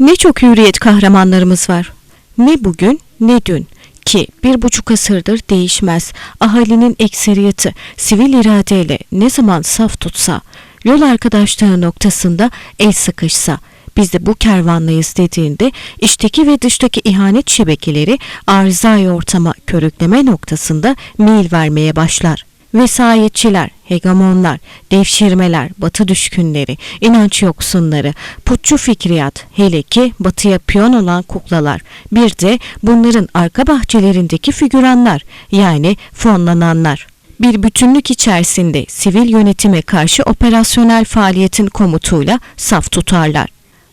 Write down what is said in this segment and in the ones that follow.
Ne çok hürriyet kahramanlarımız var. Ne bugün ne dün ki bir buçuk asırdır değişmez. Ahalinin ekseriyeti sivil iradeyle ne zaman saf tutsa, yol arkadaşlığı noktasında el sıkışsa, biz de bu kervanlayız dediğinde içteki ve dıştaki ihanet şebekeleri arızayı ortama körükleme noktasında meyil vermeye başlar. Vesayetçiler, hegemonlar, devşirmeler, batı düşkünleri, inanç yoksunları, putçu fikriyat, hele ki batıya piyon olan kuklalar, bir de bunların arka bahçelerindeki figüranlar, yani fonlananlar. Bir bütünlük içerisinde sivil yönetime karşı operasyonel faaliyetin komutuyla saf tutarlar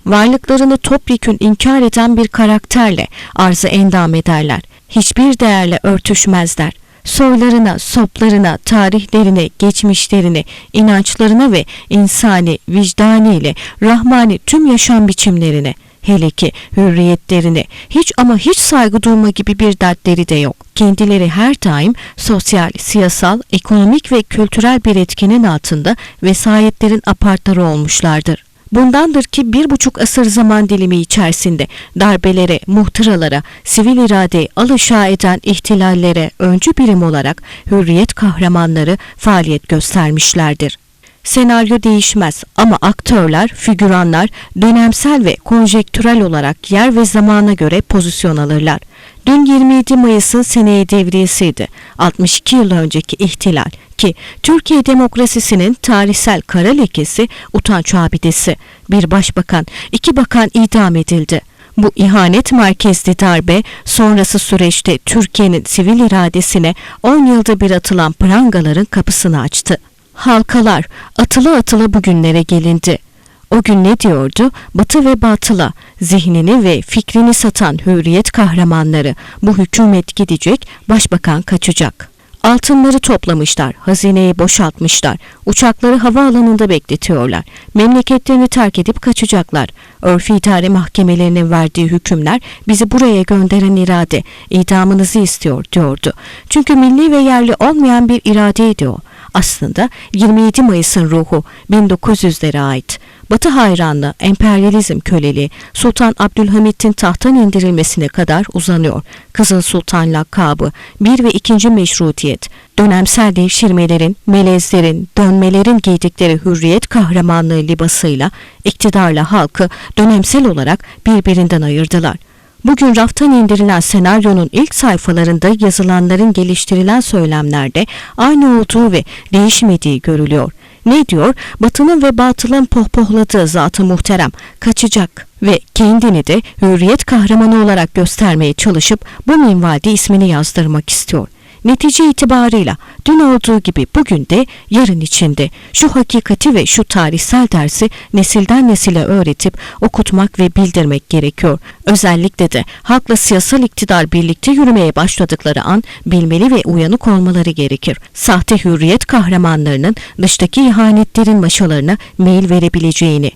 varlıklarını topyekün inkar eden bir karakterle arzı endam ederler. Hiçbir değerle örtüşmezler. Soylarına, soplarına, tarihlerine, geçmişlerine, inançlarına ve insani, vicdani ile rahmani tüm yaşam biçimlerine, hele ki hürriyetlerine hiç ama hiç saygı duyma gibi bir dertleri de yok. Kendileri her daim sosyal, siyasal, ekonomik ve kültürel bir etkinin altında vesayetlerin apartları olmuşlardır. Bundandır ki bir buçuk asır zaman dilimi içerisinde darbelere, muhtıralara, sivil iradeyi alışa eden ihtilallere öncü birim olarak hürriyet kahramanları faaliyet göstermişlerdir. Senaryo değişmez ama aktörler, figüranlar dönemsel ve konjektürel olarak yer ve zamana göre pozisyon alırlar. Dün 27 Mayıs'ın seneye devriyesiydi. 62 yıl önceki ihtilal ki Türkiye demokrasisinin tarihsel kara lekesi utanç abidesi. Bir başbakan, iki bakan idam edildi. Bu ihanet merkezli darbe sonrası süreçte Türkiye'nin sivil iradesine 10 yılda bir atılan prangaların kapısını açtı. Halkalar atıla atıla bugünlere gelindi. O gün ne diyordu? Batı ve batıla zihnini ve fikrini satan hürriyet kahramanları bu hükümet gidecek, başbakan kaçacak. Altınları toplamışlar, hazineyi boşaltmışlar, uçakları havaalanında bekletiyorlar, memleketlerini terk edip kaçacaklar. Örfi idare mahkemelerinin verdiği hükümler bizi buraya gönderen irade, idamınızı istiyor diyordu. Çünkü milli ve yerli olmayan bir iradeydi o. Aslında 27 Mayıs'ın ruhu 1900'lere ait. Batı hayranlığı, emperyalizm köleliği Sultan Abdülhamit'in tahttan indirilmesine kadar uzanıyor. Kızıl Sultan lakabı, bir ve ikinci meşrutiyet, dönemsel devşirmelerin, melezlerin, dönmelerin giydikleri hürriyet kahramanlığı libasıyla iktidarla halkı dönemsel olarak birbirinden ayırdılar. Bugün raftan indirilen senaryonun ilk sayfalarında yazılanların geliştirilen söylemlerde aynı olduğu ve değişmediği görülüyor. Ne diyor? Batının ve batılın pohpohladığı zatı muhterem kaçacak ve kendini de hürriyet kahramanı olarak göstermeye çalışıp bu minvalde ismini yazdırmak istiyor. Netice itibarıyla dün olduğu gibi bugün de yarın içinde şu hakikati ve şu tarihsel dersi nesilden nesile öğretip okutmak ve bildirmek gerekiyor. Özellikle de halkla siyasal iktidar birlikte yürümeye başladıkları an bilmeli ve uyanık olmaları gerekir. Sahte hürriyet kahramanlarının dıştaki ihanetlerin maşalarına meyil verebileceğini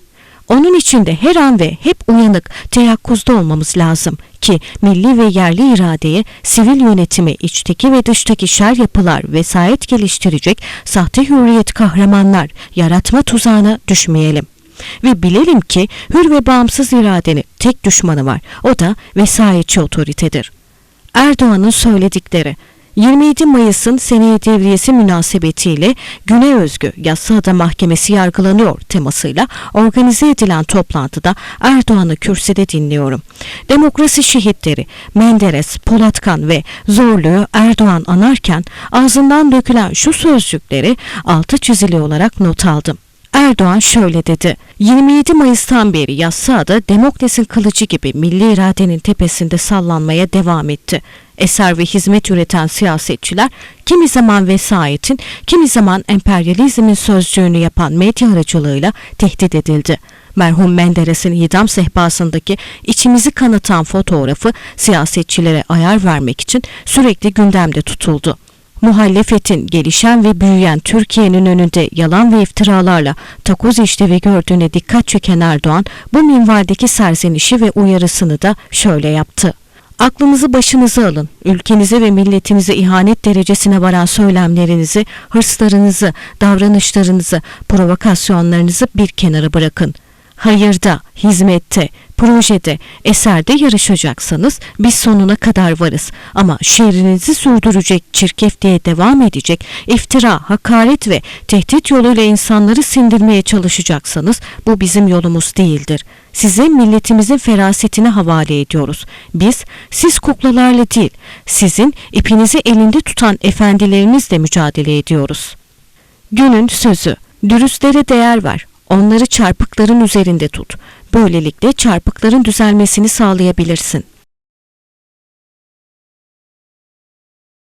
onun için de her an ve hep uyanık, teyakkuzda olmamız lazım ki milli ve yerli iradeye, sivil yönetimi, içteki ve dıştaki şer yapılar vesayet geliştirecek sahte hürriyet kahramanlar yaratma tuzağına düşmeyelim. Ve bilelim ki hür ve bağımsız iradenin tek düşmanı var. O da vesayetçi otoritedir. Erdoğan'ın söyledikleri 27 Mayıs'ın seneye devriyesi münasebetiyle Güne Özgü Yassıada Mahkemesi yargılanıyor temasıyla organize edilen toplantıda Erdoğan'ı kürsüde dinliyorum. Demokrasi şehitleri Menderes, Polatkan ve Zorlu'yu Erdoğan anarken ağzından dökülen şu sözcükleri altı çizili olarak not aldım. Erdoğan şöyle dedi. 27 Mayıs'tan beri Yassıada Demokrasinin kılıcı gibi milli iradenin tepesinde sallanmaya devam etti eser ve hizmet üreten siyasetçiler kimi zaman vesayetin, kimi zaman emperyalizmin sözcüğünü yapan medya aracılığıyla tehdit edildi. Merhum Menderes'in idam sehpasındaki içimizi kanatan fotoğrafı siyasetçilere ayar vermek için sürekli gündemde tutuldu. Muhalefetin gelişen ve büyüyen Türkiye'nin önünde yalan ve iftiralarla takoz işlevi gördüğüne dikkat çeken Erdoğan bu minvaldeki serzenişi ve uyarısını da şöyle yaptı. Aklınızı başınıza alın. Ülkenize ve milletinize ihanet derecesine varan söylemlerinizi, hırslarınızı, davranışlarınızı, provokasyonlarınızı bir kenara bırakın. Hayırda, hizmette, projede, eserde yarışacaksanız biz sonuna kadar varız. Ama şehrinizi sürdürecek, çirkefliğe devam edecek, iftira, hakaret ve tehdit yoluyla insanları sindirmeye çalışacaksanız bu bizim yolumuz değildir. Size milletimizin ferasetine havale ediyoruz. Biz siz kuklalarla değil, sizin ipinizi elinde tutan efendilerinizle mücadele ediyoruz. Günün sözü. Dürüstlere değer ver. Onları çarpıkların üzerinde tut. Böylelikle çarpıkların düzelmesini sağlayabilirsin.